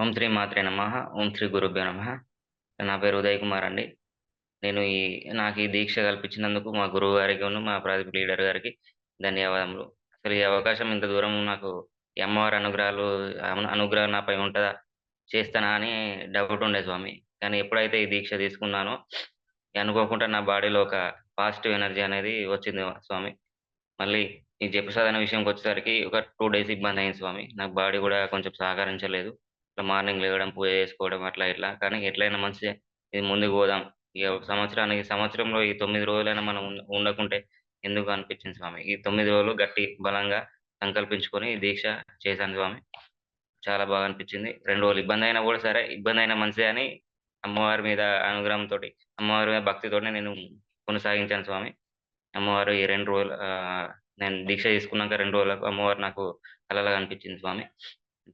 ఓం శ్రీ మాత్రే నమ. ఓం శ్రీ గురుభ్యో నమ. నా పేరు ఉదయ్ కుమార్ అండి. నేను ఈ నాకు ఈ దీక్ష కల్పించినందుకు మా గురువు గారికి ఉన్న మా ప్రాజెక్ట్ లీడర్ గారికి ధన్యవాదములు. అసలు ఈ అవకాశం ఇంత దూరం నాకు ఈ అమ్మవారి అనుగ్రహాలు అనుగ్రహం నాపై ఉంటుందా? చేస్తానా అని డౌట్ ఉండే స్వామి. కానీ ఎప్పుడైతే ఈ దీక్ష తీసుకున్నానో అనుకోకుండా నా బాడీలో ఒక పాజిటివ్ ఎనర్జీ అనేది వచ్చింది స్వామి. మళ్ళీ ఈ జప్పు సాధన విషయంకి వచ్చేసరికి ఒక టూ డేస్ ఇబ్బంది అయింది స్వామి. నాకు బాడీ కూడా కొంచెం సహకరించలేదు. ఇట్లా మార్నింగ్ లేవడం పూజ చేసుకోవడం అట్లా ఇట్లా. కానీ ఎట్లయినా మంచి ఇది ముందుకు పోదాం. ఇక సంవత్సరానికి సంవత్సరంలో ఈ తొమ్మిది రోజులైనా మనం ఉండకుంటే ఎందుకు అనిపించింది స్వామి? ఈ తొమ్మిది రోజులు గట్టి బలంగా సంకల్పించుకొని దీక్ష చేశాను స్వామి. చాలా బాగా అనిపించింది. రెండు రోజులు ఇబ్బంది అయినా కూడా సరే ఇబ్బంది అయినా మంచిదే అని అమ్మవారి మీద అనుగ్రహంతో అమ్మవారి మీద భక్తితోనే నేను కొనసాగించాను స్వామి. అమ్మవారు ఈ రెండు రోజులు నేను దీక్ష తీసుకున్నాక రెండు రోజులకు అమ్మవారు నాకు కలలా కనిపించింది స్వామి.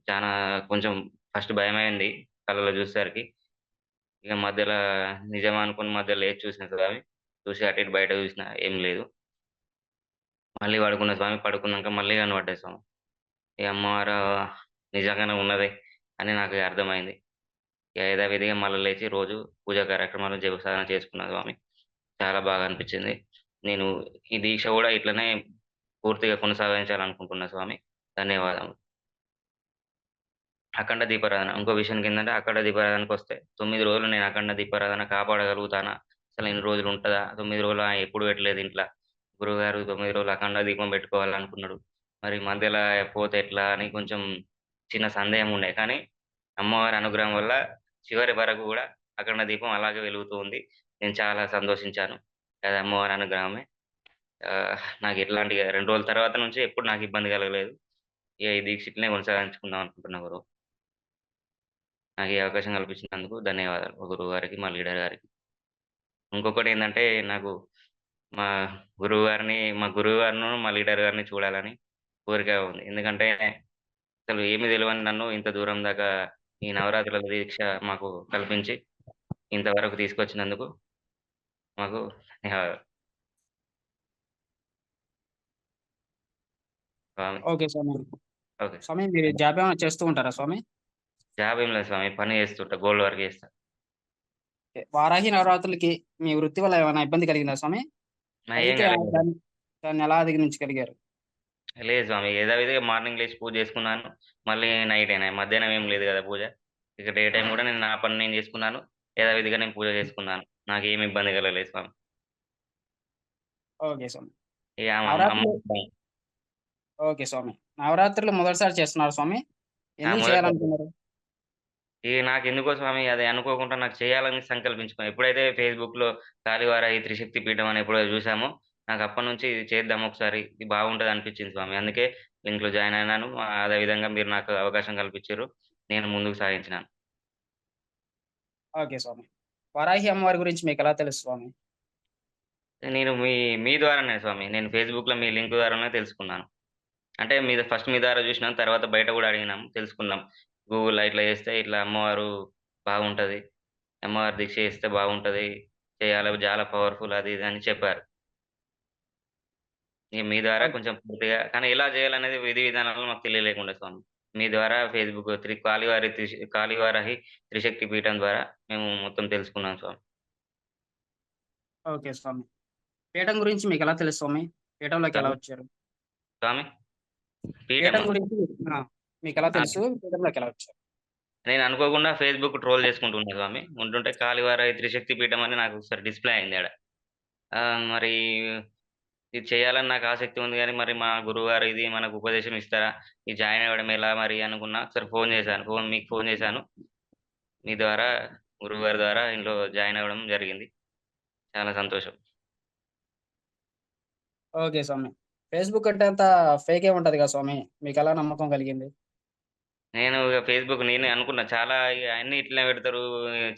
చాలా కొంచెం ఫస్ట్ భయమైంది కళలో చూసేసరికి. ఇక మధ్యలో నిజం అనుకుని మధ్యలో లేచి చూసిన స్వామి చూసి అటు ఇటు బయట చూసిన ఏం లేదు. మళ్ళీ పడుకున్న స్వామి పడుకున్నాక మళ్ళీ కనబడ్డాయి స్వామి. ఈ అమ్మవారు నిజంగానే ఉన్నది అని నాకు అర్థమైంది. యథావిధిగా మళ్ళీ లేచి రోజు పూజా కార్యక్రమాలు జప సాధన చేసుకున్నా స్వామి. చాలా బాగా అనిపించింది. నేను ఈ దీక్ష కూడా ఇట్లనే పూర్తిగా కొనసాగించాలనుకుంటున్నా స్వామి. ధన్యవాదాలు అఖండ దీపారాధన. ఇంకో విషయం ఏంటంటే అఖండ దీపారాధనకు వస్తే తొమ్మిది రోజులు నేను అఖండ దీపారాధన కాపాడగలుగుతానా? అసలు ఎన్ని రోజులు ఉంటుందా? తొమ్మిది రోజులు ఎప్పుడు పెట్టలేదు ఇంట్లో? గురువుగారు తొమ్మిది రోజులు అఖండ దీపం పెట్టుకోవాలనుకున్నాడు. మరి మధ్యలో పోతే ఎట్లా అని కొంచెం చిన్న సందేహం ఉండే. కానీ అమ్మవారి అనుగ్రహం వల్ల చివరి వరకు కూడా అఖండ దీపం అలాగే వెలుగుతూ ఉంది. నేను చాలా సంతోషించాను. అది అమ్మవారి అనుగ్రహమే. నాకు ఇట్లాంటి రెండు రోజుల తర్వాత నుంచి ఎప్పుడు నాకు ఇబ్బంది కలగలేదు. ఇక ఈ దీక్షిట్నే కొనసాగించుకుందాం అనుకుంటున్నా గురువు నాకు ఈ అవకాశం కల్పించినందుకు ధన్యవాదాలు. గురువు గారికి మా లీడర్ గారికి. ఇంకొకటి ఏంటంటే నాకు మా గురువు గారిని మా గురువు గారిను మా లీడర్ గారిని చూడాలని కోరిక ఉంది. ఎందుకంటే అసలు ఏమి తెలియని నన్ను ఇంత దూరం దాకా ఈ నవరాత్రుల దీక్ష మాకు కల్పించి ఇంతవరకు తీసుకొచ్చినందుకు మాకు ఓకే స్వామి. ఓకే. స్వామి మీరు జాబ్ ఏమైనా చేస్తూ ఉంటారా స్వామి? జాబ్ ఏం లేదు స్వామి పని చేస్తుంటా గోల్డ్ వర్క్ చేస్తా. వారాహి నవరాత్రులకి మీ వృత్తి వల్ల ఏమైనా ఇబ్బంది కలిగిందా స్వామి? దాన్ని ఎలా అధిగమించగలిగారు? లేదు స్వామి యథావిధిగా మార్నింగ్ లేచి పూజ చేసుకున్నాను. మళ్ళీ నైట్ అయినా మధ్యాహ్నం ఏం లేదు కదా పూజ. ఇక డే టైం కూడా నేను నా పని నేను చేసుకున్నాను. యథావిధిగా నేను పూజ చేసుకున్నాను. నాకు ఏమి ఇబ్బంది కలగలేదు స్వామి. ఓకే స్వామి. ఓకే స్వామి. నవరాత్రులు మొదటిసారి చేస్తున్నారు స్వామి. ఎందుకు. చేయాలనుకున్నారు? ఇక నాకు ఎందుకో స్వామి అది అనుకోకుండా నాకు చేయాలని సంకల్పించుకున్నాను. ఎప్పుడైతే ఫేస్బుక్లో కాళీవార ఈ త్రిశక్తి పీఠం అని ఎప్పుడో చూసామో నాకు అప్పటి నుంచి ఇది చేద్దాం ఒకసారి. ఇది బాగుంటది అనిపించింది స్వామి. అందుకే లింక్లో జాయిన్ అయినాను. అదే విధంగా మీరు నాకు అవకాశం కల్పించారు. నేను ముందుకు సాగించినాను. ఓకే స్వామి. వారాహి అమ్మవారి గురించి మీకు ఎలా తెలుసు స్వామి? నేను మీ మీ ద్వారానే స్వామి. నేను ఫేస్బుక్లో మీ లింక్ ద్వారానే తెలుసుకున్నాను. అంటే మీద ఫస్ట్ మీ ద్వారా చూసినాం. తర్వాత బయట కూడా అడిగినాం. తెలుసుకున్నాం. గూగుల్ ఇట్లా చేస్తే ఇట్లా అమ్మవారు బాగుంటది. అమ్మవారి దీక్ష చేస్తే బాగుంటది. చేయాలి. చాలా పవర్ఫుల్ అది ఇది అని చెప్పారు. మీ ద్వారా కొంచెం పూర్తిగా కానీ ఎలా చేయాలనేది విధి విధానాలు మాకు తెలియలేకుండా స్వామి. మీ ద్వారా ఫేస్బుక్ త్రి కాళీవారి త్రిశ కాళీవారి త్రిశక్తి పీఠం ద్వారా మేము మొత్తం తెలుసుకున్నాం స్వామి. ఓకే స్వామి. పీఠం గురించి మీకు ఎలా తెలుసు స్వామి? పీఠంలోకి ఎలా వచ్చారు? స్వామి పీఠం గురించి మీకు ఎలా తెలుసు? పీఠంలోకి ఎలా వచ్చారు? నేను అనుకోకుండా ఫేస్బుక్ ట్రోల్ చేసుకుంటున్నా స్వామి. ఉంటుంటే కాలివార త్రిశక్తి పీఠం అని నాకు ఒకసారి డిస్ప్లే అయింది ఆడ. మరి ఇది చేయాలని నాకు ఆసక్తి ఉంది కానీ మరి మా గురువు గారు ఇది మనకు ఉపదేశం ఇస్తారా? ఇది జాయిన్ అవ్వడం ఎలా మరి అనుకున్నా. ఒకసారి ఫోన్ చేశాను. ఫోన్ మీకు ఫోన్ చేశాను. మీ ద్వారా గురువు గారి ద్వారా ఇంట్లో జాయిన్ అవ్వడం జరిగింది. చాలా సంతోషం. ఓకే స్వామి. ఫేస్బుక్ అంటే అంత ఫేకే ఉంటది కదా స్వామి? మీకు ఎలా నమ్మకం కలిగింది? నేను ఫేస్బుక్ నేను అనుకున్నా. చాలా అన్ని ఇట్లనే పెడతారు.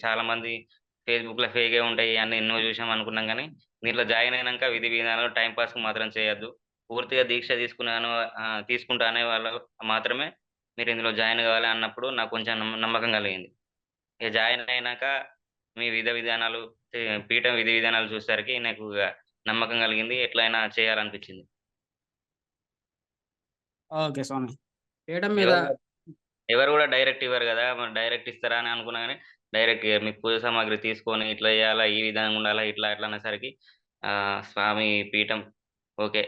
చాలా మంది ఫేస్బుక్లో ఫేకే ఉంటాయి. అన్ని ఎన్నో చూసాం అనుకున్నాం కానీ దీంట్లో జాయిన్ అయినాక విధి విధానాలు టైం పాస్కు మాత్రం చేయొద్దు. పూర్తిగా దీక్ష తీసుకున్నాను తీసుకుంటా అనే వాళ్ళు మాత్రమే మీరు ఇందులో జాయిన్ కావాలి అన్నప్పుడు నాకు కొంచెం నమ్మ- నమ్మకం కలిగింది. ఇక జాయిన్ అయినాక మీ విధ విధానాలు పీఠం విధి విధానాలు చూసేసరికి నాకు నమ్మకం కలిగింది ఎట్లయినా చేయాలనిపించింది. ఓకే స్వామి. పీఠం మీద ఎవరు ఎవరు కూడా డైరెక్ట్ ఇవ్వరు కదా మరి డైరెక్ట్ ఇస్తారా అని అనుకున్నా కానీ డైరెక్ట్ మీ పూజ సామాగ్రి తీసుకొని ఇట్లా చేయాలా? ఈ విధంగా ఉండాలా? ఇట్లా ఇట్లా అనేసరికి ఆ, స్వామి పీఠం ఓకే.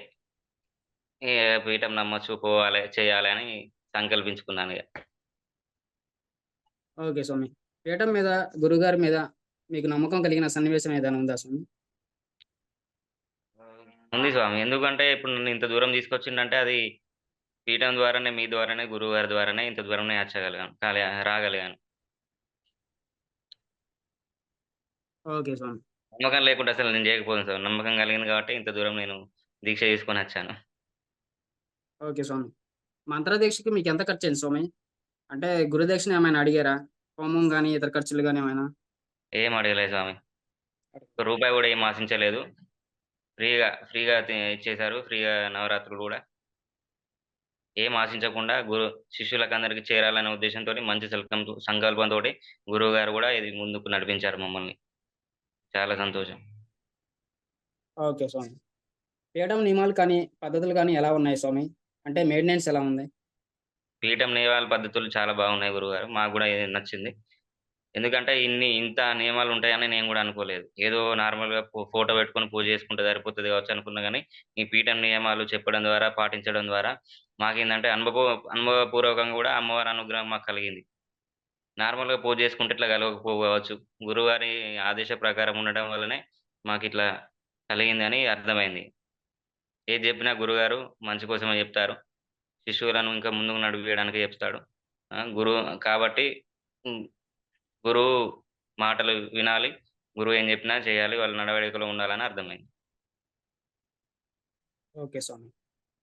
ఏ పీఠం నమ్మచ్చు పోవాలి చేయాలి అని సంకల్పించుకున్నాను ఇక ఓకే స్వామి. పీఠం మీద గురుగారి మీద మీకు నమ్మకం కలిగిన సన్నివేశం ఏదైనా ఉందా స్వామి? ఉంది స్వామి. ఎందుకంటే ఇప్పుడు నన్ను ఇంత దూరం తీసుకొచ్చిందంటే అది పీఠం ద్వారానే మీ ద్వారానే గురువు గారి ద్వారానే ఇంత దూరం నేను వచ్చగలిగాను కాలే రాగలిగాను. ఓకే స్వామి నమ్మకం లేకుండా అసలు నేను చేయకపోయాను సార్. నమ్మకం కలిగింది కాబట్టి ఇంత దూరం నేను దీక్ష తీసుకొని వచ్చాను. ఓకే స్వామి మంత్రదీక్షకి మీకు ఎంత ఖర్చు అయింది స్వామి? అంటే గురుదక్షిణ ఏమైనా అడిగారా? హోమం కానీ ఇతర ఖర్చులు కానీ ఏమైనా? ఏం అడగలేదు స్వామి. ఒక రూపాయి కూడా ఏం ఆశించలేదు. ఫ్రీగా ఫ్రీగా ఇచ్చేశారు. ఫ్రీగా నవరాత్రులు కూడా. ఏం ఆశించకుండా గురు శిష్యులకు అందరికి చేరాలనే ఉద్దేశంతో మంచి సంకల్పంతో గురువు గారు కూడా ఇది ముందుకు నడిపించారు మమ్మల్ని. చాలా సంతోషం. ఓకే స్వామి. పీఠం నియమాలు కానీ పద్ధతులు కానీ ఎలా ఉన్నాయి స్వామి? అంటే మెయింటెనెన్స్ ఎలా ఉంది? పీఠం నియమాల పద్ధతులు చాలా బాగున్నాయి గురుగారు. మాకు కూడా ఇది నచ్చింది. ఎందుకంటే ఇన్ని ఇంత నియమాలు ఉంటాయని నేను కూడా అనుకోలేదు. ఏదో నార్మల్గా ఫోటో పెట్టుకొని పూజ చేసుకుంటే సరిపోతుంది కావచ్చు అనుకున్నా కానీ ఈ పీఠం నియమాలు చెప్పడం ద్వారా పాటించడం ద్వారా మాకేందంటే అనుభవ అనుభవపూర్వకంగా కూడా అమ్మవారి అనుగ్రహం మాకు కలిగింది. నార్మల్గా పూజ చేసుకుంటే ఇట్లా కలవకపోవచ్చు. గురువారి ఆదేశ ప్రకారం ఉండడం వల్లనే మాకు ఇట్లా కలిగిందని అర్థమైంది. ఏది చెప్పినా గురుగారు మంచి కోసమే చెప్తారు. శిశువులను ఇంకా ముందుకు నడిపించడానికి చెప్తాడు. గురు గురువు కాబట్టి గురువు మాటలు వినాలి. గురువు ఏం చెప్పినా చేయాలి. వాళ్ళ నడవడికలో ఉండాలని అర్థమైంది. ఓకే స్వామి.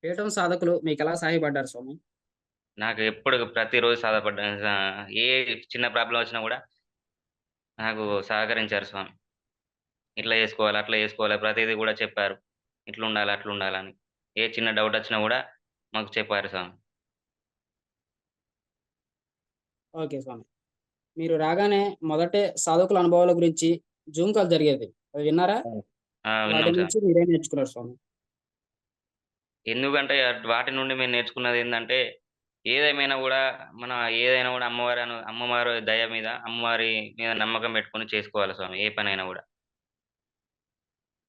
పీఠం సాధకులు మీకు ఎలా సహాయపడ్డారు స్వామి? నాకు ఎప్పుడు ప్రతిరోజు సాధపడ్డా ఏ చిన్న ప్రాబ్లం వచ్చినా కూడా నాకు సహకరించారు స్వామి. ఇట్లా చేసుకోవాలి అట్లా చేసుకోవాలి ప్రతిదీ కూడా చెప్పారు. ఇట్లా ఉండాలి అట్లా ఉండాలని ఏ చిన్న డౌట్ వచ్చినా కూడా మాకు చెప్పారు స్వామి. ఓకే స్వామి. మీరు రాగానే మొదటే సాధకుల అనుభవాల గురించి జూమ్ కాల్ జరిగేది. అది విన్నారా? మీరే నేర్చుకున్నారు స్వామి? ఎందుకంటే వాటి నుండి మేము నేర్చుకున్నది ఏంటంటే ఏదేమైనా కూడా మన ఏదైనా కూడా అమ్మవారి అను అమ్మవారి దయ మీద అమ్మవారి మీద నమ్మకం పెట్టుకొని చేసుకోవాలి స్వామి ఏ పనైనా కూడా.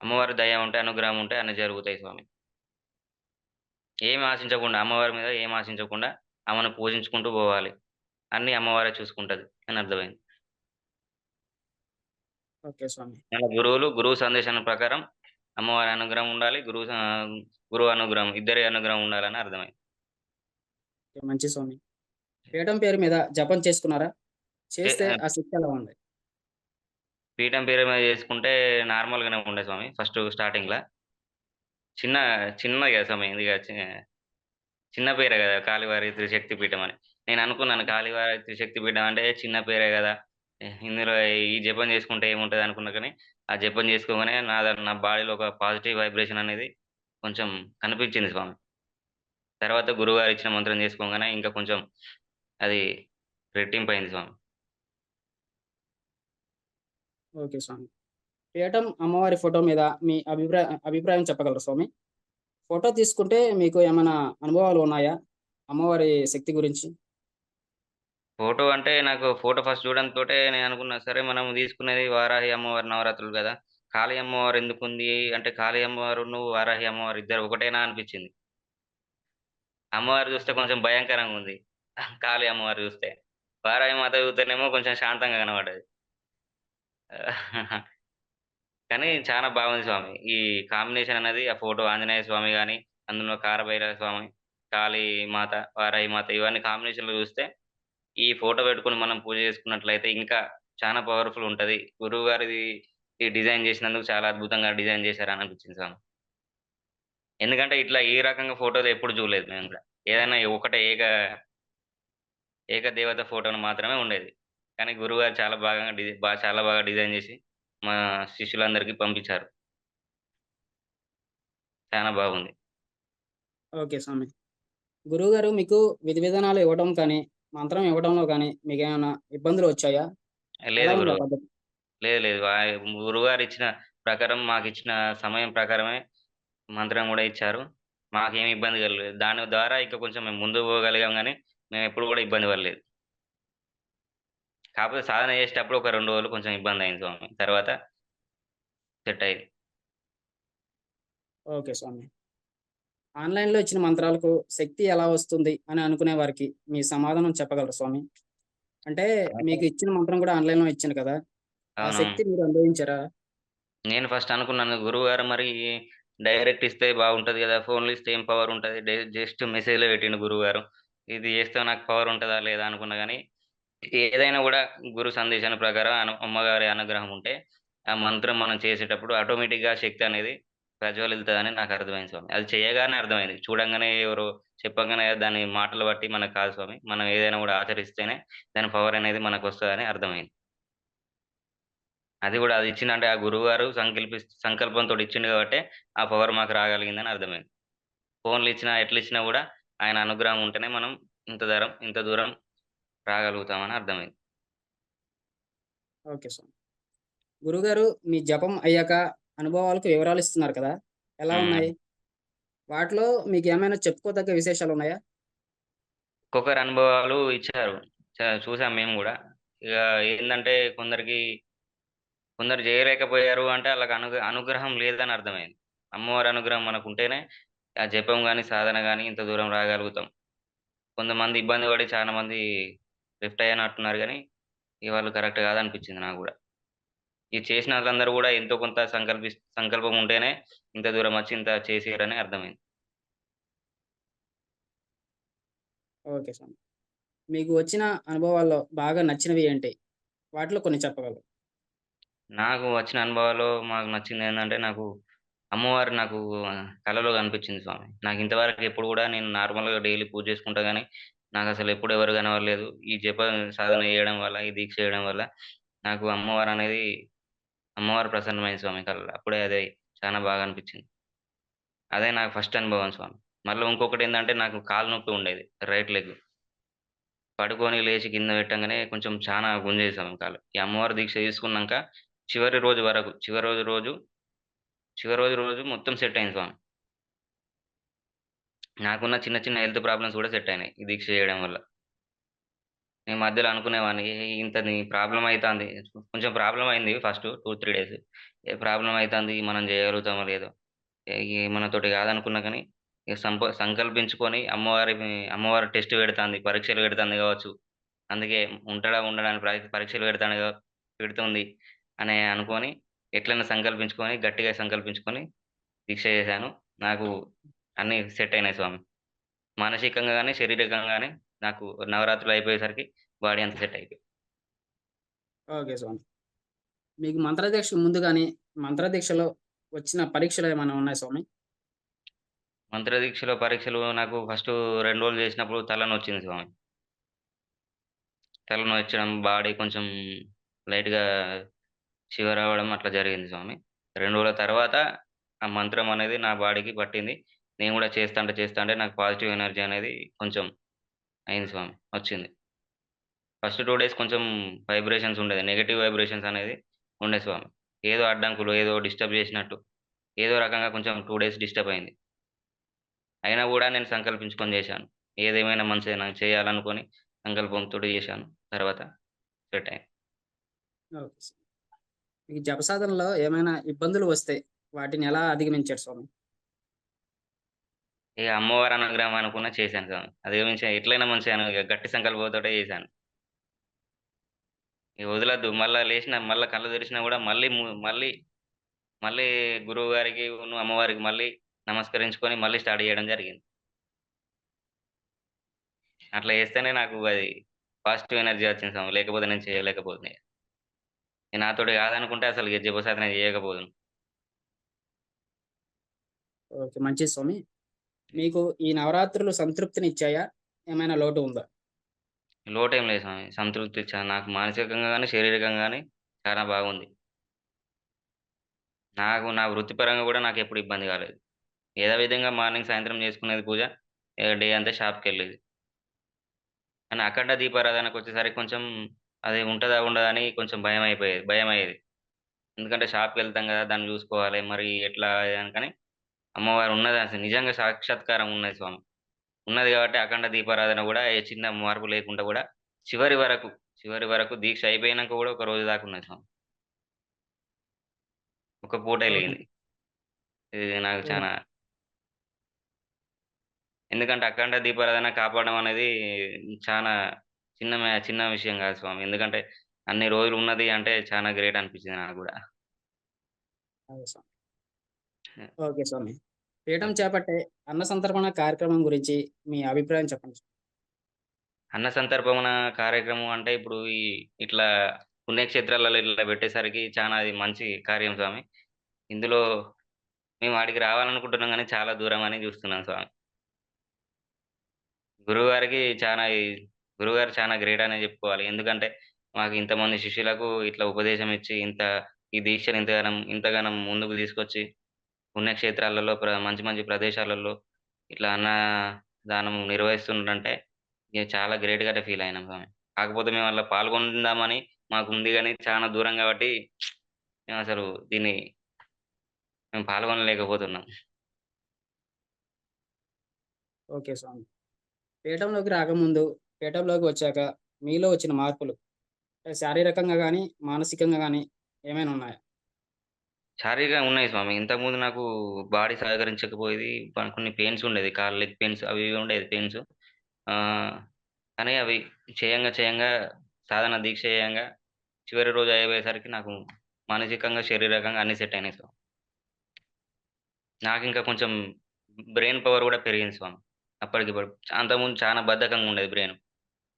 అమ్మవారి దయ ఉంటే అనుగ్రహం ఉంటే అన్ని జరుగుతాయి స్వామి. ఏం ఆశించకుండా అమ్మవారి మీద ఏం ఆశించకుండా ఆమెను పూజించుకుంటూ పోవాలి. అన్ని అమ్మవారే చూసుకుంటది అని అర్థమైంది. మన గురువులు గురువు సందేశాల ప్రకారం అమ్మవారి అనుగ్రహం ఉండాలి గురువు గురువు అనుగ్రహం ఇద్దరి అనుగ్రహం ఉండాలని అర్థమైంది. మంచి స్వామి పీఠం పేరు మీద జపం చేసుకున్నారా? చేస్తే ఆ శిక్ష ఎలా ఉంది? పీఠం పేరు మీద చేసుకుంటే నార్మల్గానే ఉండే స్వామి ఫస్ట్ స్టార్టింగ్లో చిన్న చిన్నది కదా స్వామి ఇది చిన్న పేరే కదా కాళీవారి త్రిశక్తి పీఠం అని. నేను అనుకున్నాను కాళీవారి త్రిశక్తి పీఠం అంటే చిన్న పేరే కదా. ఇందులో ఈ జపం చేసుకుంటే ఏముంటుంది అనుకున్నా కానీ ఆ జపం చేసుకోగానే నా నా బాడీలో ఒక పాజిటివ్ వైబ్రేషన్ అనేది కొంచెం కనిపించింది స్వామి. తర్వాత గురువుగారు ఇచ్చిన మంత్రం చేసుకోగానే ఇంకా కొంచెం అది రెట్టింపు అయింది స్వామి. ఓకే స్వామి. పీఠం అమ్మవారి ఫోటో మీద మీ అభిప్రాయ అభిప్రాయం చెప్పగలరు స్వామి? ఫోటో తీసుకుంటే మీకు ఏమైనా అనుభవాలు ఉన్నాయా అమ్మవారి శక్తి గురించి? ఫోటో అంటే నాకు ఫోటో ఫస్ట్ చూడడంతో నేను అనుకున్నా సరే మనం తీసుకునేది వారాహి అమ్మవారి నవరాత్రులు కదా. కాళీ అమ్మవారు ఎందుకు ఉంది అంటే కాళీ అమ్మవారు నువ్వు వారాహి అమ్మవారు ఇద్దరు ఒకటేనా అనిపించింది. అమ్మవారు చూస్తే కొంచెం భయంకరంగా ఉంది. కాళీ అమ్మవారు చూస్తే. పారాయి మాత చూస్తేనేమో కొంచెం శాంతంగా కనబడ్డది. కానీ చాలా బాగుంది స్వామి. ఈ కాంబినేషన్ అనేది ఆ ఫోటో ఆంజనేయ స్వామి కానీ అందులో కారభైరవ స్వామి కాళీ మాత వారాయి మాత ఇవన్నీ కాంబినేషన్లు చూస్తే ఈ ఫోటో పెట్టుకొని మనం పూజ చేసుకున్నట్లయితే ఇంకా చాలా పవర్ఫుల్ ఉంటది. గురువు గారిది ఈ డిజైన్ చేసినందుకు చాలా అద్భుతంగా డిజైన్ చేశారని అనిపించింది స్వామి. ఎందుకంటే ఇట్లా ఈ రకంగా ఫోటోలు ఎప్పుడు చూడలేదు మేము కూడా. ఏదైనా ఒకటే ఏక ఏక దేవత ఫోటోను మాత్రమే ఉండేది. కానీ గురువు గారు చాలా బాగా బాగా చాలా బాగా డిజైన్ చేసి మా శిష్యులందరికీ పంపించారు. చాలా బాగుంది. ఓకే స్వామి. గురువు గారు మీకు విధి విధానాలు ఇవ్వడం కానీ మంత్రం ఇవ్వడంలో కానీ మీకు ఏమైనా ఇబ్బందులు వచ్చాయా? లేదు? లేదు లేదు. గురువుగారు ఇచ్చిన ప్రకారం మాకిచ్చిన సమయం ప్రకారమే మంత్రం గూడా ఇచ్చారు. మాకేమి ఇబ్బంది కలగలేదు. దాని ద్వారా ఇంకా కొంచెం మేము ముందుకు పోగలిగాం గానీ, మేమెప్పుడు గూడా ఇబ్బంది పడలేదు. కాపోతే సాధన చేసేటప్పుడు ఒక 2 రోజులు కొంచెం ఇబ్బందయింది స్వామి. తర్వాత సెట్ అయింది. ఓకే స్వామి. ఆన్‌లైన్‌లో ఇచ్చిన మంత్రాలకు శక్తి ఎలా వస్తుంది అని అనుకునే వారికి మీ సమాధానం చెప్పగలరా స్వామి? అంటే మీకు ఇచ్చిన మంత్రం కూడా ఆన్‌లైన్‌లో ఇచ్చాను కదా! ఆ. శక్తి మీరు అనుభవించారా? నేను ఫస్ట్ అనుకున్నాను గురువుగారు మరి డైరెక్ట్ ఇస్తే బాగుంటది కదా ఫోన్లు ఇస్తే ఏం పవర్ ఉంటది. జస్ట్ మెసేజ్‌లో పెట్టిండు గురువు గారు ఇది చేస్తే నాకు పవర్ ఉంటుందా లేదా? అనుకున్నా కానీ ఏదైనా కూడా గురు సందేశాన్ని ప్రకారం అమ్మగారి అనుగ్రహం ఉంటే, ఆ మంత్రం మనం చేసేటప్పుడు ఆటోమేటిక్‌గా శక్తి అనేది ప్రజ్వలితుందని నాకు అర్థమైంది స్వామి. అది చేయగానే అర్థమైంది. చూడంగానే ఎవరు చెప్పగానే దాని మాటలు బట్టి మనకు కాదు స్వామి. మనం ఏదైనా కూడా ఆచరిస్తేనే దాని పవర్ అనేది మనకు వస్తుందని అర్థమైంది. అది గూడా అది ఇచ్చిండంటే ఆ గురువుగారు సంకల్పిస్ సంకల్పంతోటి ఇచ్చిండు గాబట్టే, ఆ పవర్ మాకు రాగలిగిందని అర్థమైంది. ఫోన్‌లు ఇచ్చినా, ఎట్లిచ్చినా గూడా ఆయన అనుగ్రహం ఉంటేనే మనం ఇంత దరం ఇంత దూరం రాగలుగుతామని అర్థమైంది. ఓకే స్వామి. గురువుగారు మీ జపం అయ్యాక అనుభవాలకు వివరాలు ఇస్తున్నారు కదా! ఎలా. ఉన్నాయి? వాటిలో మీకేమైనా చెప్పుకోదగ్గ విశేషాలున్నాయా? ఒక్కొక్కరి అనుభవాలు ఇచ్చారు. చూసాం మేము గూడా. ఇగ ఏందంటే కొందరికి కొందరు చేయలేకపోయారు అంటే వాళ్ళకి అను అనుగ్రహం లేదని అర్థమైంది. అమ్మవారి అనుగ్రహం మనకుంటేనే ఆ జపం కానీ సాధన కానీ ఇంత దూరం రాగలుగుతాం. కొంతమంది ఇబ్బంది పడి చాలా మంది లిఫ్ట్ అయ్యనట్టున్నారు కానీ ఇవాళ కరెక్ట్ కాదనిపించింది నాకు కూడా ఇది చేసినోళ్ళందరూ కూడా ఎంతో కొంత సంకల్పి సంకల్పం ఉంటేనే ఇంత దూరం వచ్చి ఇంత చేసిర్రని అర్థమైంది. ఓకే స్వామి. మీకు వచ్చిన అనుభవాల్లో బాగా నచ్చినవి ఏంటి? వాటిలో కొన్ని చెప్పగలరు నాకు వచ్చిన అనుభవాలు మాకు ఏంటంటే నాకు అమ్మవారు నాకు కలలో కనిపించింది స్వామి. నాకు ఇంతవరకు ఎప్పుడు కూడా నేను నార్మల్‌గా డైలీ పూజ చేసుకుంటా నాకు అసలు ఎప్పుడు ఎవరు కనవలేదు ఈ జప సాధన చేయడం వల్ల, ఈ దీక్ష చేయడం వల్ల నాకు అమ్మవారు అనేది అమ్మవారు ప్రసన్నమైన స్వామి కళలు అప్పుడే అదే చాలా బాగా అనిపించింది. అదే నాకు ఫస్ట్ అనుభవం స్వామి. మళ్ళీ ఇంకొకటి ఏంటంటే నాకు కాలు నొప్పి ఉండేది. Right leg. పడుకొని లేచి కింద పెట్టంగానే కొంచెం చాలా గుంజేది స్వామి కాలు. ఈ అమ్మవారి దీక్ష తీసుకున్నాక చివరి రోజు వరకు, చివరి రోజు రోజు చివరి రోజు రోజు మొత్తం సెట్ అయింది స్వామి. నాకున్న చిన్న చిన్న హెల్త్ ప్రాబ్లమ్స్ కూడా సెట్ అయినాయి. ఈ దీక్ష చేయడం వల్ల. నేను మధ్యలో అనుకునేవాడిని ఇంత ప్రాబ్లం అవుతుంది కొంచెం ప్రాబ్లం అయింది ఫస్ట్ 2, 3 డేస్. ఏ ప్రాబ్లం అవుతుంది మనం చేయగలుగుతామో లేదో. ఏ మనతోటి కాదనుకున్నా కానీ, సంప సంకల్పించుకొని అమ్మవారి అమ్మవారు టెస్ట్ పెడుతుంది పరీక్షలు పెడుతుంది కావచ్చు. అందుకే ఉంటాడా, ఉండడానికి పరీక్షలు పెడతాను పెడుతుంది అని అనుకోని, ఎట్లైనా సంకల్పించుకొని, గట్టిగా సంకల్పించుకొని దీక్ష చేశాను. నాకు అన్నీ సెట్ అయినాయి స్వామి. మానసికంగా గాని, శారీరకంగా గాని నాకు నవరాత్రులు అయిపోయేసరికి బాడీ అంతా సెట్ అయిపోయింది. ఓకే స్వామి. మీకు మంత్రదీక్షకు ముందు గాని, మంత్రదీక్షలో వచ్చిన పరీక్షలేమన్నా ఉన్నాయా స్వామి? మంత్రదీక్షలో పరీక్షలు నాకు ఫస్టు 2 రోజులు చేసినప్పుడు తలనొచ్చింది స్వామి. తలనొచ్చడం, బాడీ కొంచెం లైట్‌గా షివర్ అవ్వడం అట్లా జరిగింది స్వామి. రెండు రోజుల తర్వాత ఆ మంత్రం అనేది నా బాడీకి పట్టింది. నేను కూడా చేస్తాంటే, చేస్తాంటే నాకు పాజిటివ్ ఎనర్జీ అనేది కొంచెం అయింది స్వామి. వచ్చింది. ఫస్ట్ టూ డేస్ కొంచెం వైబ్రేషన్స్ ఉండేది. నెగిటివ్ వైబ్రేషన్స్ అనేది ఉండే స్వామి. ఏదో అడ్డంకులు, ఏదో డిస్టర్బ్ చేసినట్టు, ఏదో రకంగా కొంచెం టూ డేస్ డిస్టర్బ్ అయింది. అయినా కూడా నేను సంకల్పించుకొని చేశాను. ఏదేమైనా మంచిది నాకు చేయాలనుకొని సంకల్పంతో చేశాను. తర్వాత సెట్ అయింది. మీకు జప సాధనలో ఏమైనా ఇబ్బందులు వస్తే వాటిని ఎలా అధిగమించారు స్వామి? ఈ అమ్మవారి అనుగ్రహం అనుకున్న చేశాను స్వామి. అధిగమించా ఎట్లైనా మంచిగా గట్టి సంకల్పంతో చేశాను. ఇక వదలద్దు మళ్ళా లేచిన మళ్ళీ కళ్ళు తెరిచినా కూడా మళ్ళీ మళ్ళీ, మళ్ళీ గురువు గారికి అమ్మవారికి మళ్ళీ నమస్కరించుకొని మళ్ళీ స్టార్ట్ చేయడం జరిగింది. అట్లా చేస్తేనే నాకు అది పాజిటివ్ ఎనర్జీ వచ్చింది స్వామి. లేకపోతే నేను చేయలేకపోతున్నాయి నాతోటి కాదనుకుంటే అసలు ఇగ జప సాధన చేయకపోదును. ఓకే. మంచిది స్వామి. మీకు ఈ నవరాత్రులు సంతృప్తినిచ్చాయా? ఏమైనా లోటు ఉందా? లోటేం లేదు స్వామి. సంతృప్తి చ నాకు మానసికంగా గాని, శారీరకంగా గాని చాలా బాగుంది. నాకు నా వృత్తిపరంగా గూడా నాకెప్పుడు ఇబ్బంది కాలేదు. ఏదో విధంగా మార్నింగ్, సాయంత్రం చేసుకునేది పూజ. డే అంతా షాప్‌కెళ్ళేది. కానీ అఖండ దీపారాధనకొచ్చేసరికి కొంచెం అది ఉంటదా? ఉండదా? అని కొంచెం భయమైపోయేది. భయమయ్యేది. ఎందుకంటే షాప్‌కెళ్తాం గదా! దాన్ని జూసుకోవాలి. మరి ఎట్లా అని అమ్మవారు ఉన్నది అసలు నిజంగా సాక్షాత్కారం ఉన్నది స్వామి. ఉన్నది గాబట్టి అఖండ దీపారాధన గూడా ఏ చిన్న మార్పు లేకుండా గూడా చివరి వరకు, చివరి వరకు దీక్ష అయిపోయినంక గూడా ఒక రోజు దాకా ఉన్నది స్వామి. ఒక పూటే. ఎలిగింది. ఇది నాకు! చానా ఎందుకంటే అఖండ దీపారాధన కాపాడడం అనేది చానా చిన్న చిన్న విషయం గాదు స్వామి. ఎందుకంటే అన్ని రోజులు ఉన్నది అంటే చానా గ్రేట్ అనిపించింది నాకు. హ్మ్. ఓకే స్వామి. పీఠం. చేపట్టే అన్న సంతర్పణ కార్యక్రమం గురించి మీ అభిప్రాయం చెప్పండి? అన్న సంతర్పణ కార్యక్రమం అంటే ఇప్పుడు ఈ ఇట్లా పుణ్యక్షేత్రాలలో ఇట్లా పెట్టేసరికి చానా అది మంచి కార్యం స్వామి. ఇందులో మేము ఆడికి రావాలనుకుంటున్నాం గానీ చాలా దూరం అని జూస్తున్నాం స్వామి. గురువుగారికి చానా ఈ గురువుగారు చాలా గ్రేట్ అనే చెప్పుకోవాలి ఎందుకంటే మాకు ఇంతమంది శిష్యులకు ఇట్లా ఉపదేశం ఇచ్చి ఇంత ఈ దీక్షను ఇంతగనం ఇంతగానం ముందుకు తీసుకొచ్చి పుణ్యక్షేత్రాలలో ప్ర మంచి మంచి ప్రదేశాలలో ఇట్లా అన్నదానం నిర్వహిస్తుండంటే ఇగ చాలా గ్రేట్గా ఫీల్ అయినాం స్వామి. కాకపోతే మేము అందులో పాల్గొందామని మాకుంది కానీ చాలా దూరం కాబట్టి మేము అసలు దీన్ని మేము పాల్గొనలేకపోతున్నాం. ఓకే స్వామి. పీఠంలోకి రాకముందు, పీఠంలోకి వచ్చాక మీలో వచ్చిన మార్పులు శారీరకంగా కానీ మానసికంగా కానీ ఏమైనా ఉన్నాయా? శారీరకంగా ఉన్నాయి స్వామి. ఇంతకుముందు నాకు బాడీ సహకరించకపోయేది. కొన్ని పెయిన్స్ ఉండేది. కాళ్ళ లెగ్ పెయిన్స్ అవి ఇవి ఉండేది పెయిన్స్. కానీ అవి చేయంగా చేయంగా సాధన దీక్ష చేయంగా చివరి రోజు అయిపోయేసరికి నాకు మానసికంగా, శారీరకంగా అన్ని సెట్ అయినాయి స్వామి. నాకు ఇంకా కొంచెం బ్రెయిన్ పవర్ కూడా పెరిగింది స్వామి. అప్పటికిప్పుడు. అంతకుముందు చాలా బద్ధకంగా ఉండేది బ్రెయిన్.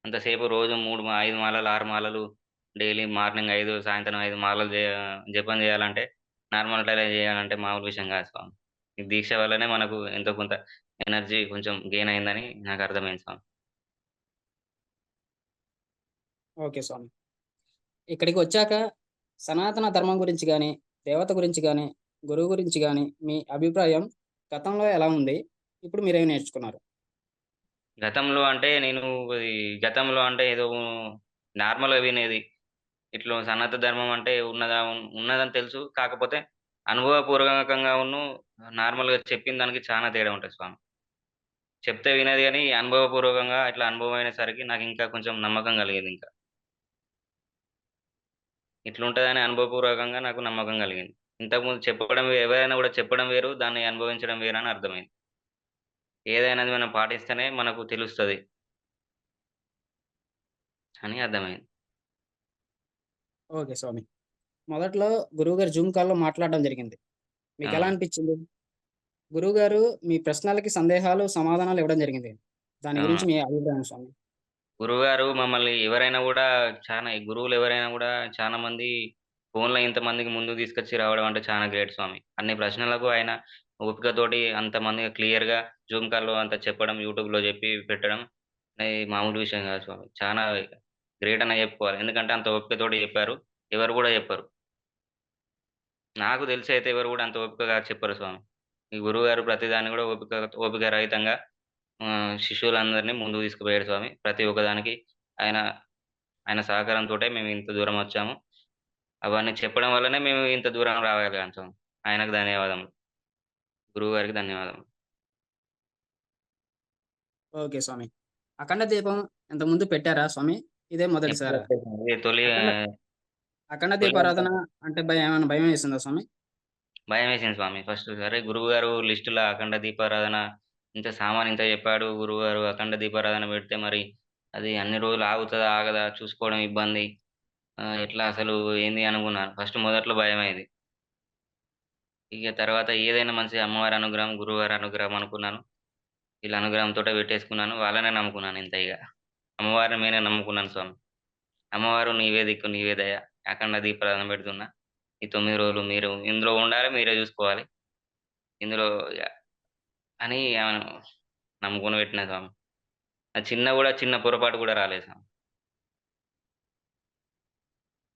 అంతసేపు రోజు మూడు ఐదు మాలలు, ఆరు మాలలు డైలీ మార్నింగ్ ఐదు సాయంత్రం ఐదు మాలలు జపం చేయాలంటే నార్మల్ టైలర్ చేయాలంటే మామూలు విషయం కాదు స్వామి. ఈ దీక్ష వల్లనే మనకు ఎంతో కొంత ఎనర్జీ కొంచెం గెయిన్ అయిందని నాకు అర్థమైంది స్వామి. ఓకే స్వామి. ఇక్కడికి వచ్చాక సనాతన ధర్మం గురించి కానీ దేవత గురించి కానీ గురువు గురించి కానీ మీ అభిప్రాయం గతంలో ఎలా ఉంది? ఇప్పుడు మీరేమి నేర్చుకున్నారు? గతంలో అంటే నేను ఈ గతంలో అంటే ఏదో నార్మల్‌గా వినేది. ఇట్లా సనాతన ధర్మం అంటే ఉన్నదా ఉన్నదని తెలుసు. కాకపోతే అనుభవపూర్వకంగాను నార్మల్‌గా చెప్పిన దానికి చానా తేడా ఉంటది స్వామి. చెప్తే వినేది కానీ అనుభవపూర్వకంగా ఇట్లా అనుభవం అయినసరికి నాకింకా కొంచెం నమ్మకం కలిగేదింకా. ఇట్లుంటదని అనుభవపూర్వకంగా నాకు నమ్మకం కలిగింది. ఇంతకుముందు చెప్పడం ఎవరైనా గూడా చెప్పడం వేరు, దాన్ని అనుభవించడం వేరని అర్థమైంది. ఏదైనా మనం పాటిస్తేనే మనకు తెలుస్తది. అని అర్థమైంది. ఓకే స్వామి. మొదట్లో గురువుగారు జూమ్ కాల్‌లో మాట్లాడడం జరిగింది. మీకెలా ఆ! అనిపిచ్చింది? గురువుగారు మీ ప్రశ్నలకి సందేహాలు, సమాధానాలు ఇవ్వడం జరిగింది. దాని! గురించి మీ అభిప్రాయం స్వామి? గురువుగారు మమ్మల్ని ఎవరైనా చానా ఈ గురువులు ఎవరైనా గూడా చానా మంది ఫోన్‌లో ఇంతమందికి ముందుకు తీసుకొచ్చి రావడం అంటే చానా గ్రేట్ స్వామి. అన్ని ప్రశ్నలకు ఆయన ఓపికతోటి అంతమందికి క్లియర్‌గా జూమ్ కాల్‌లో అంత చెప్పడం, యూట్యూబ్‌లో చెప్పి పెట్టడం మామూలు విషయం కాదు స్వామి. చాలా గ్రేట్ అనే చెప్పుకోవాలి ఎందుకంటే అంత ఓపికతోటి చెప్పారు. ఎవరు కూడా చెప్పరు. నాకు తెలిసి అయితే ఎవరు కూడా అంత ఓపికగా చెప్పరు స్వామి. ఈ గురువు గారు ప్రతిదాన్ని కూడా ఓపిక ఓపిక రహితంగా శిష్యులందరినీ ముందుకు తీసుకుపోయాడు స్వామి. ప్రతి ఒక్కదానికి ఆయన, ఆయన సహకారంతో మేము ఇంత దూరం వచ్చాము. అవన్నీ చెప్పడం వల్లనే మేము ఇంత దూరం రాగలిగాం స్వామి. ఆయనకు ధన్యవాదములు. గురువుగారికి ధన్యవాదములు. ఓకే స్వామి. అఖండ దీపం ఇంతకుముందు పెట్టారా స్వామి? ఇదే మొదటిసారా? తొలి అఖండ దీపారాధన అంటే భయం ఏమైనా భయమేసిందా స్వామి? భయమేసింది స్వామి. ఫస్ట్ సరే గురువుగారు లిస్ట్‌లో అఖండ దీపారాధన ఇంత సామాను ఇంత చెప్పాడు గురువుగారు అఖండ దీపారాధన పెడితే మరి అది అన్ని రోజులు ఆగుతదా? ఆగదా? చూసుకోవడం ఇబ్బంది. ఎట్లా అసలు ఏంది అనుకున్నాను. ఫస్ట్ మొదట్లో భయమయ్యేది. ఇక తర్వాత ఏదైనా మంచి అమ్మవారి అనుగ్రహం, గురువారి అనుగ్రహం అనుకున్నాను. వీళ్ళ అనుగ్రహంతో పెట్టేసుకున్నాను. వాళ్ళనే నమ్ముకున్నాను ఇంత ఇక అమ్మవారిని మెయిన్‌గా నమ్ముకున్నాను స్వామి. అమ్మవారు నీవే దిక్కు, నీవే దయ. అఖండ దీపదానం పెడుతున్నా. ఈ తొమ్మిది రోజులు మీరు ఇందులో ఉండాలి. మీరే చూసుకోవాలి. ఇందులో అని ఆమెను నమ్ముకొని పెట్టిన స్వామి. ఆ చిన్న కూడా చిన్న పొరపాటు కూడా రాలేదు స్వామి.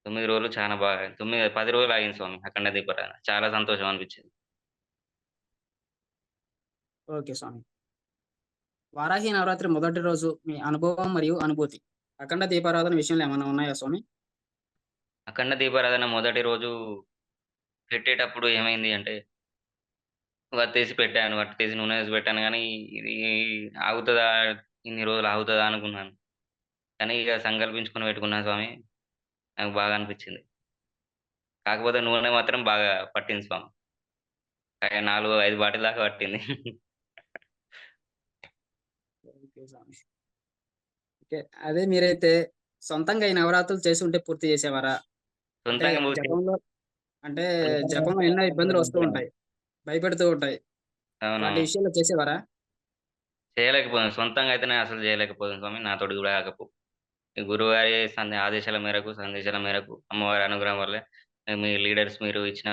9 రోజులు చానా బాగా 9, 10 రోజులు ఆగింది స్వామి అఖండ దీపారాధన. చాలా సంతోషం అనిపించింది. ఓకే స్వామి. వారాహి నవరాత్రి మొదటి రోజు మీ అనుభవం మరియు అనుభూతి అఖండ దీపారాధన విషయంలో ఏమన్నా ఉన్నాయా స్వామి? అఖండ దీపారాధన మొదటి రోజు పెట్టేటప్పుడు ఏమైంది అంటే వత్తేసి పెట్టాను. వత్తేసి నూనె ఏసి పెట్టాను గానీ, ఇది ఆగుతదా? ఇన్ని రోజులు ఆగుతదా అనుకున్నాను. కానీ ఇగ సంకల్పించుకొని పెట్టుకున్నాను స్వామి. నాకు బాగా అనిపిచ్చింది. కాకపోతే నూనె మాత్రం బాగా పట్టింది స్వామి. 4, 5 బాటిల్ దాకా పట్టింది. అదే మీరైతే సొంతంగా ఈ నవరాత్రులు చేసుంటే పూర్తి చేసేవారా? అంటే జపంలో అంటే సొంతంగా జపంలో ఎన్నో ఇబ్బందులు వస్తూ ఉంటాయి. భయపెడుతూ ఉంటాయి. అలాంటి. విషయాల్లో చేసేవారా? చేయలేకపోయాను. సొంతంగా అయితేనే అసలు చేయలేకపోదును స్వామి. నాతోటి కూడా కాకపోవు. గురువారి గురువుగారి సందే ఆదేశాల మేరకు, సందేశాల మేరకు, అమ్మవారి అనుగ్రహం వల్లే మీ లీడర్స్ మీరు ఇచ్చిన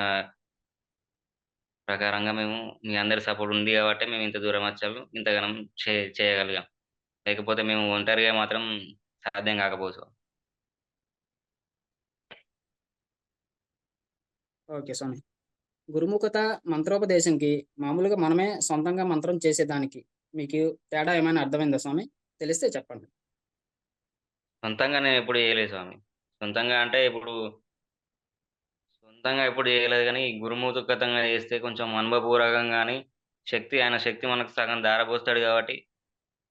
ప్రకారంగా మేము మీ అందరి సపోర్ట్ ఉంది కాబట్టి మేము ఇంత దూరం వచ్చాము. ఇంతగానం చే చేయగలిగాం. లేకపోతే మేము ఒంటరిగా మాత్రం సాధ్యం కాకపోవు ఓకే స్వామి. గురుముఖత మంత్రోపదేశంకి మామూలుగా మనమే సొంతంగా మంత్రం చేసేదానికి మీకు తేడా ఏమైనా అర్థమైందా స్వామి? తెలిస్తే చెప్పండి. సొంతంగా నేనెప్పుడు చేయలేదు స్వామి. సొంతంగా అంటే ఇప్పుడు సొంతంగా ఎప్పుడు చేయలేదు కానీ గురుమూతకతంగా చేస్తే కొంచెం అనుభవపూర్వకంగా కానీ శక్తి ఆయన శక్తి మనకు సగం దారపోస్తాడు కాబట్టి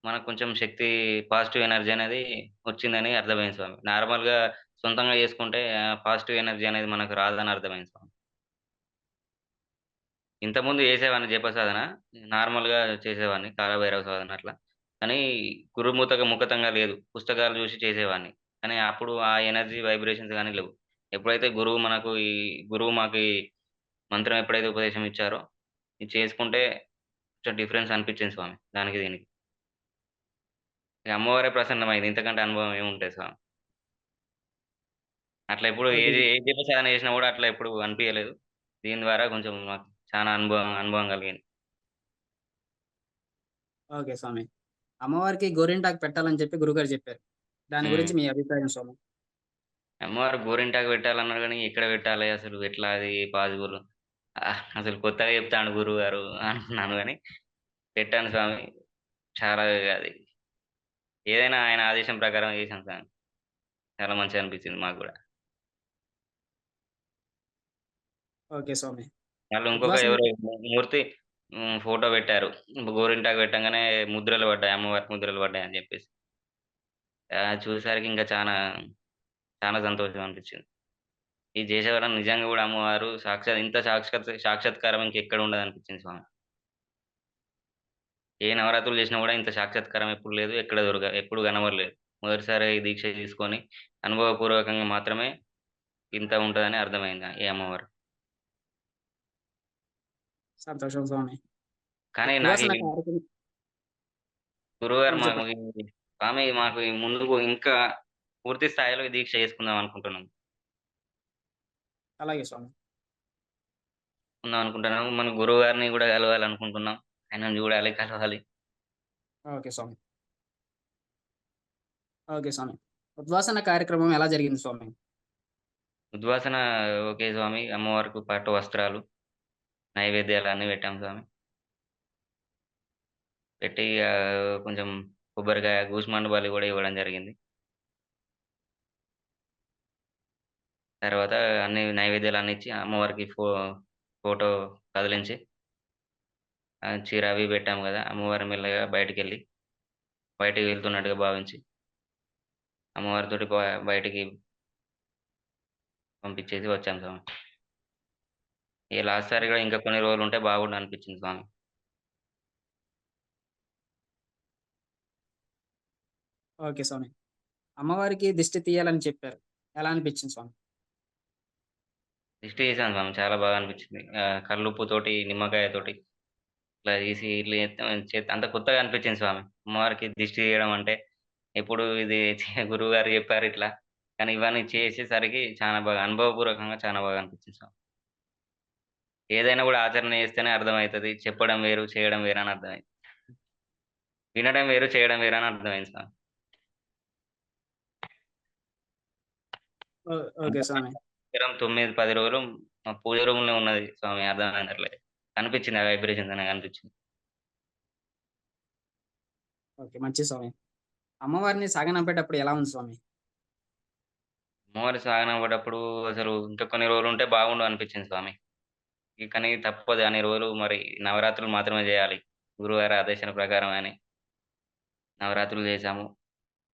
మనకు కొంచెం శక్తి పాజిటివ్ ఎనర్జీ అనేది వచ్చిందని అర్థమైంది స్వామి. నార్మల్‌గా సొంతంగా చేసుకుంటే పాజిటివ్ ఎనర్జీ అనేది మనకు రాదని అర్థమైంది స్వామి. ఇంతకుముందు చేసేవాడిని జప సాధన. నార్మల్‌గా చేసేవాడిని. కాలభైరవ సాధన అట్లా. కానీ గురుముఖత ముఖతంగా లేదు. పుస్తకాలు చూసి చేసేవాడిని. కానీ అప్పుడు ఆ ఎనర్జీ వైబ్రేషన్స్ గాని లేవు. ఎప్పుడైతే గురువు మనకు ఈ గురువు మాకు ఈ మంత్రం ఎప్పుడైతే ఉపదేశం ఇచ్చారో, ఇది చేసుకుంటే కొంచెం డిఫరెన్స్ అనిపించింది స్వామి. దానికి దీనికి. ఇగ అమ్మవారే ప్రసన్నమైంది. ఇంతకంటే అనుభవం ఏముంటది స్వామి. అట్లా ఎప్పుడు. ఏది ఏ జప సాధన చేసినా కూడా అట్లా ఎప్పుడు అనిపియలేదు. దీని ద్వారా కొంచెం మాకు చానా అనుభవం అనుభవం కలిగింది. ఓకే స్వామి. అమ్మవారికి గోరింటాకు పెట్టాలని చెప్పి గురువుగారు చెప్పారు. దాని గురించి. మీ అభిప్రాయం స్వామి? అమ్మవారికి గోరింటాకు పెట్టాలన్నారు గానీ, ఎక్కడ పెట్టాలి అసలు ఎట్లా అది పాజిబుల్? అసలు కొత్తగా చెప్తాండు గురువుగారు అనుకున్నాను గానీ, పెట్టాను స్వామి. చాలా అది ఏదైనా ఆయన ఆదేశం ప్రకారం చేశాను స్వామి. చాలా మంచిగా అనిపించింది మాకు గూడా. ఓకే స్వామి. మళ్ళీ ఇంకొక ఎవరో మూర్తి. ఫోటో పెట్టారు. గోరింటాకు పెట్టంగానే ముద్రలు పడ్డాయి. అమ్మవారి ముద్రలు పడ్డాయి అని చెప్పేసి. చూసేసరికి ఇంకా చాలా చాలా సంతోషం అనిపించింది. ఈ చేసేవాళ్ళని నిజంగా కూడా అమ్మవారు సాక్షాత్ ఇంత సాక్షాత్ సాక్షాత్కారం ఇంకెక్కడ ఉండదనిపించింది స్వామి. ఏ నవరాత్రులు చేసినా కూడా ఇంత సాక్షాత్కారం ఎప్పుడు లేదు. ఎక్కడ దొరక ఎప్పుడు కనబడలేదు. మొదటిసారి దీక్ష తీసుకొని అనుభవపూర్వకంగా మాత్రమే ఇంత ఉంటుందని అర్థమైంది ఈ అమ్మవారు. సంతోషం స్వామి. కానీ ఆ! మాకు స్వామి మాకు ముందుకు ఇంకా పూర్తి స్థాయిలో దీక్ష చేసుకుందాం అనుకుంటున్నాం. అలాగే స్వామి. ఉందాం అనుకుంటున్నాము. మన గురువుగారిని గూడా కలవాలనుకుంటున్నాం. ఆయనను చూడాలి, కలవాలి. ఓకే స్వామి. ఓకే స్వామి. ఉద్వాసన కార్యక్రమం ఎలా జరిగింది స్వామి? ఉద్వాసన ఓకే స్వామి. అమ్మవారికి పట్టు వస్త్రాలు, నైవేద్యాలు అన్నీ పెట్టాం స్వామి. పెట్టి కొంచెం కొబ్బరికాయ, గూస్మాండ్ బలి కూడా ఇవ్వడం జరిగింది. తర్వాత అన్ని నైవేద్యాలు అన్ని ఇచ్చి అమ్మవారికి ఫో ఫోటో కదిలించి చీర అవి పెట్టాము కదా అమ్మవారి మెల్లగా బయటికెళ్ళి బయటికి వెళ్తున్నట్టుగా భావించి అమ్మవారితోటి బయటికి పంపించేసి వచ్చాం స్వామి. ఇగ లాస్ట్ సారి గూడా ఇంకా కొన్ని రోజులుంటే బాగుండు అనిపించింది స్వామి. ఓకే స్వామి. అమ్మవారికి దిష్టి తీయాలని చెప్పారు. ఎలా అనిపించింది స్వామి? దిష్టి తీశాను స్వామి. చాలా బాగా అనిపించింది. కల్లుప్పుతోటి, నిమ్మకాయతోటి ఇట్లా తీసి ఇట్లా అంత కొత్తగా అనిపించింది స్వామి. అమ్మవారికి దిష్టి తీయడం అంటే ఎప్పుడు ఇది చే గురువుగారు చెప్పారు ఇట్లా. కానీ ఇవన్నీ చేసేసరికి చానా బాగా అనుభవపూర్వకంగా చానా బాగా అనిపించింది స్వామి. ఏదైనా గూడా ఆచరణ చేస్తేనే అర్థమైతది. చెప్పడం వేరు, చేయడం వేరని అర్థమైంది. వినడం వేరు, చేయడం వేరని అర్థమైంది స్వామి. ఓ ఓకే స్వామి. 9, 10 రోజులు మా పూజ రూమ్‌లో ఉన్నది స్వామి అర్థమైనట్లే. కనిపించింది ఆ వైబ్రేషన్స్ అనేవి కనిపించింది. ఓకే. మంచిది స్వామి. అమ్మవారిని సాగనంపేటప్పుడు ఎలా ఉంది స్వామి? అమ్మవారి సాగనంపేటప్పుడు అసలు ఇంకా కొన్ని రోజులుంటే బాగుండు అనిపించింది స్వామి. కానీ తప్పదు అన్ని రోజులు మరి నవరాత్రులు మాత్రమే చేయాలి గురువారి ఆదేశాల ప్రకారం అని నవరాత్రులు చేశాము.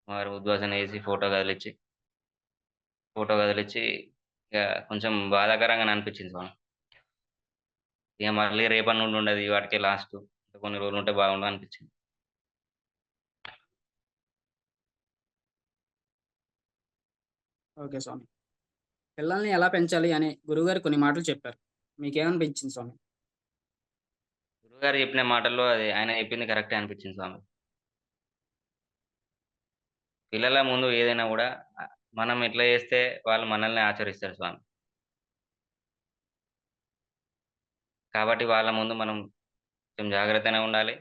మరి ఉద్వాసన చేసి ఫోటో కదిలిచ్చి ఫోటో కదిలిచ్చి ఇక కొంచెం బాధాకరంగా అనిపించింది మనం ఇక మళ్ళీ రేపటి నుండి ఉండదు వాటికే లాస్ట్ కొన్ని రోజులు ఉంటే బాగుండు అనిపించింది. ఓకే స్వామి. పిల్లల్ని ఎలా పెంచాలి అని గురువుగారు కొన్ని మాటలు చెప్పారు. మీకేమనిపించింది స్వామి? గురుగారు చెప్పిన మాటల్లో అది ఆయన చెప్పింది కరెక్టే అనిపించింది స్వామి. పిల్లల ముందు ఏదైనా కూడా మనం ఎట్లా చేస్తే వాళ్ళు మనల్ని ఆచరిస్తారు స్వామి. కాబట్టి వాళ్ళ ముందు మనం కొంచెం జాగ్రత్తగానే ఉండాలి.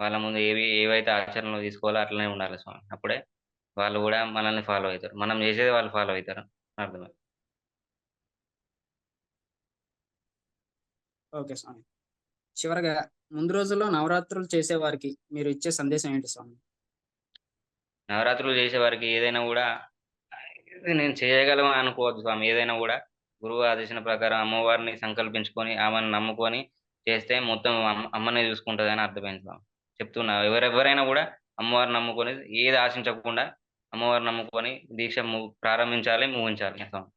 వాళ్ళ ముందు ఏవి ఏవైతే ఆచరణలు తీసుకోవాలో అట్లనే ఉండాలి స్వామి. అప్పుడే వాళ్ళు కూడా మనల్ని ఫాలో అవుతారు మనం చేసేది వాళ్ళు ఫాలో అవుతారు అర్థమైంది ఓకే స్వామి. చివరగా ముందు రోజుల్లో నవరాత్రులు చేసేవారికి మీరు ఇచ్చే సందేశం ఏంటి స్వామి? నవరాత్రులు చేసేవారికి ఏదైనా కూడా నేను చేయగలను అనుకోవద్దు స్వామి. ఏదైనా కూడా గురువు ఆదేశం ప్రకారం అమ్మవారిని సంకల్పించుకొని, ఆమెను నమ్ముకొని చేస్తే మొత్తం అమ్మ అమ్మనే అని అర్థమైంది స్వామి. చెప్తున్నా ఎవరెవరైనా కూడా అమ్మవారిని నమ్ముకొని ఏది ఆశించకుండా అమ్మవారిని నమ్ముకొని దీక్ష ము ప్రారంభించాలి, ముగించాలి స్వామి.